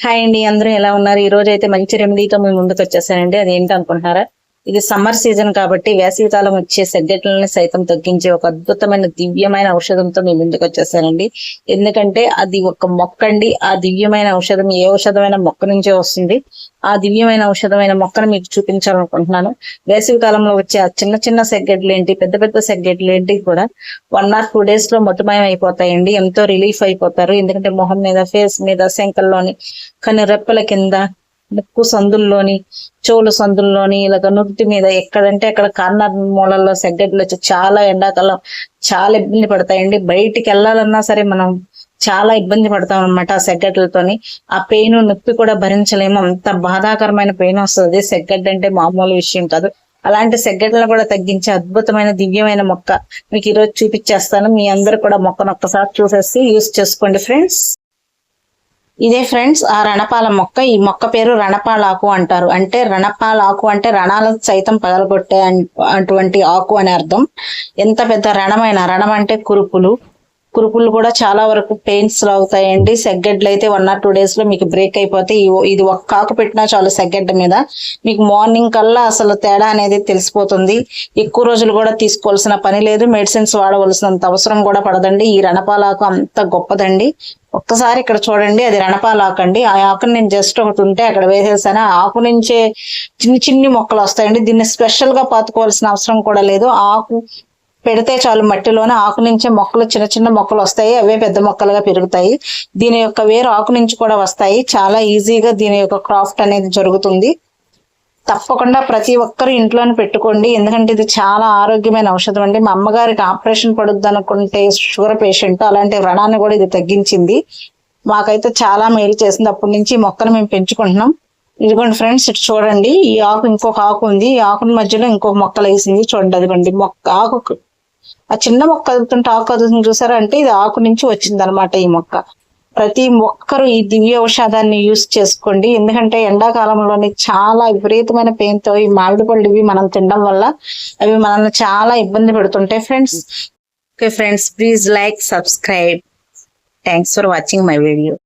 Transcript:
Hi అండి అందరూ ఎలా ఉన్నారు? ఈ రోజు అయితే మంచి రెమెడీతో మేము ముందుకు వచ్చేసానండి అది ఏంటి అనుకుంటున్నారా ఇది సమ్మర్ సీజన్ కాబట్టి వేసవికాలం వచ్చే సెగ్గట్లని సైతం తగ్గించే ఒక అద్భుతమైన దివ్యమైన ఔషధంతో మేము ముందుకు వచ్చేసానండి. ఎందుకంటే అది ఒక మొక్క అండి ఆ దివ్యమైన ఔషధం ఏ ఔషధమైన మొక్క నుంచే వస్తుంది. ఆ దివ్యమైన ఔషధమైన మొక్కను మీకు చూపించాలనుకుంటున్నాను. వేసవి కాలంలో వచ్చే ఆ చిన్న చిన్న సెగ్గడ్లు ఏంటి పెద్ద పెద్ద సెగ్గడ్లు ఏంటి కూడా వన్ ఆర్ టూ డేస్లో మొట్టమయం అయిపోతాయండి. ఎంతో రిలీఫ్ అయిపోతారు. ఎందుకంటే మొహం మీద ఫేస్ మీద శంకల్లోని కానీ రెప్పల కింద ముక్కు సందుల్లోని చెవుల సందుల్లోని ఇలాగ నుదుటి మీద ఎక్కడంటే అక్కడ కార్నర్ మూలల్లో సెగ్గడ్లు వచ్చి చాలా ఎండాకాలం చాలా ఇబ్బంది పడతాయండి. బయటికి వెళ్ళాలన్నా సరే మనం చాలా ఇబ్బంది పడతాం అనమాట ఆ సెగ్గడ్లతోని ఆ పెయిన్ నొప్పి కూడా భరించలేము. అంత బాధాకరమైన పెయిన్ వస్తుంది. సెగ్గడ్డ అంటే మామూలు విషయం కాదు. అలాంటి సెగ్గడ్లను కూడా తగ్గించే అద్భుతమైన దివ్యమైన మొక్క మీకు ఈరోజు చూపించేస్తాను. మీ అందరు కూడా మొక్కను ఒక్కసారి చూసేసి యూస్ చేసుకోండి ఫ్రెండ్స్. ఇదే ఫ్రెండ్స్ ఆ రణపాల మొక్క. ఈ మొక్క పేరు రణపాల ఆకు అంటారు. అంటే రణపాలాకు అంటే రణాల సైతం పగలగొట్టే అటువంటి ఆకు అని అర్థం. ఎంత పెద్ద రణమైన రణం అంటే కురుపులు. కురుపులు కూడా చాలా వరకు పెయిన్స్ అవుతాయండి సెగ్గడ్లు అయితే వన్ ఆర్ టూ డేస్లో మీకు బ్రేక్ అయిపోతే ఇది ఒక్క ఆకు పెట్టినా చాలు సెగ్గడ్డ మీద. మీకు మార్నింగ్ కల్లా అసలు తేడా అనేది తెలిసిపోతుంది. ఎక్కువ రోజులు కూడా తీసుకోవాల్సిన పని లేదు. మెడిసిన్స్ వాడవలసినంత అవసరం కూడా పడదండి. ఈ రణపాలాకు అంత గొప్పదండి. ఒక్కసారి ఇక్కడ చూడండి. అది రణపాలాకు అండి. ఆ ఆకుని నేను జస్ట్ ఒకటి ఉంటే అక్కడ వేసేసాను. ఆ ఆకు నుంచే చిన్ని చిన్ని మొక్కలు వస్తాయండి. దీన్ని స్పెషల్గా పాతుకోవాల్సిన అవసరం కూడా లేదు. ఆకు పెడితే చాలు మట్టిలోనే ఆకు నుంచే మొక్కలు చిన్న చిన్న మొక్కలు వస్తాయి. అవే పెద్ద మొక్కలుగా పెరుగుతాయి. దీని యొక్క వేరు ఆకు నుంచి కూడా వస్తాయి. చాలా ఈజీగా దీని యొక్క క్రాఫ్ట్ అనేది జరుగుతుంది. తప్పకుండా ప్రతి ఒక్కరు ఇంట్లోనే పెట్టుకోండి. ఎందుకంటే ఇది చాలా ఆరోగ్యమైన ఔషధం అండి. మా అమ్మగారికి ఆపరేషన్ పడుద్ది అనుకుంటే షుగర్ పేషెంట్ అలాంటి వ్రణాన్ని కూడా ఇది తగ్గించింది. మాకైతే చాలా మేలు చేసింది. అప్పటి నుంచి ఈ మొక్కను మేము పెంచుకుంటున్నాం. ఇదిగోండి ఫ్రెండ్స్ ఇటు చూడండి. ఈ ఆకు ఇంకొక ఆకు ఉంది. ఈ ఆకుని మధ్యలో ఇంకొక మొక్కలు వేసింది. చూడండి అదిగోండి. మొక్క ఆకు ఆ చిన్న మొక్క కదులుతుంటే ఆకు కదులుతుంది చూసారా? అంటే ఇది ఆకు నుంచి వచ్చింది అనమాట ఈ మొక్క. ప్రతి ఒక్కరూ ఈ దివ్య ఔషధాన్ని యూస్ చేసుకోండి. ఎందుకంటే ఎండాకాలంలోనే చాలా విపరీతమైన పెయిన్తో ఈ మామిడి పళ్ళు ఇవి మనం తినడం వల్ల అవి మనల్ని చాలా ఇబ్బంది పెడుతుంటాయి friends. Okay friends please like subscribe. Thanks for watching my video.